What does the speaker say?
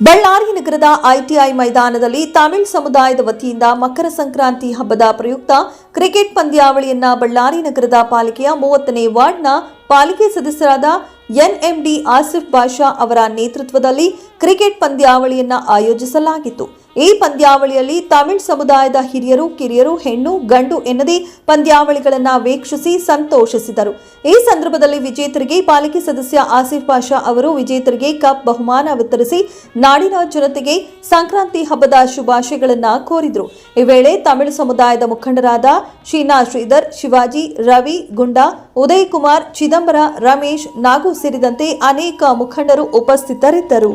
ಬಳ್ಳಾರಿ ನಗರದ ಐಟಿಐ ಮೈದಾನದಲ್ಲಿ ತಮಿಳ್ ಸಮುದಾಯದ ವತಿಯಿಂದ ಮಕರ ಸಂಕ್ರಾಂತಿ ಹಬ್ಬದ ಪ್ರಯುಕ್ತ ಕ್ರಿಕೆಟ್ ಪಂದ್ಯಾವಳಿಯನ್ನ ಬಳ್ಳಾರಿ ನಗರದ ಪಾಲಿಕೆಯ ಮೂವತ್ತನೇ ವಾರ್ಡ್ನ ಪಾಲಿಕೆ ಸದಸ್ಯರಾದ ಎನ್ಎಂಡಿ ಆಸಿಫ್ ಬಾಷಾ ಅವರ ನೇತೃತ್ವದಲ್ಲಿ ಕ್ರಿಕೆಟ್ ಪಂದ್ಯಾವಳಿಯನ್ನ ಆಯೋಜಿಸಲಾಗಿತ್ತು. ಈ ಪಂದ್ಯಾವಳಿಯಲ್ಲಿ ತಮಿಳು ಸಮುದಾಯದ ಹಿರಿಯರು, ಕಿರಿಯರು, ಹೆಣ್ಣು, ಗಂಡು ಎನ್ನದೇ ಪಂದ್ಯಾವಳಿಗಳನ್ನು ವೀಕ್ಷಿಸಿ ಸಂತೋಷಿಸಿದರು. ಈ ಸಂದರ್ಭದಲ್ಲಿ ವಿಜೇತರಿಗೆ ಪಾಲಿಕೆ ಸದಸ್ಯ ಆಸಿಫ್ ಪಾಷಾ ಅವರು ವಿಜೇತರಿಗೆ ಕಪ್ ಬಹುಮಾನ ವಿತರಿಸಿ ನಾಡಿನ ಜನತೆಗೆ ಸಂಕ್ರಾಂತಿ ಹಬ್ಬದ ಶುಭಾಶಯಗಳನ್ನು ಕೋರಿದರು. ಈ ವೇಳೆ ತಮಿಳು ಸಮುದಾಯದ ಮುಖಂಡರಾದ ಶೀನಾ ಶ್ರೀಧರ್, ಶಿವಾಜಿ, ರವಿ, ಗುಂಡಾ ಉದಯ್ ಕುಮಾರ್ ಚಿದಂಬರ, ರಮೇಶ್, ನಾಗು ಸೇರಿದಂತೆ ಅನೇಕ ಮುಖಂಡರು ಉಪಸ್ಥಿತರಿದ್ದರು.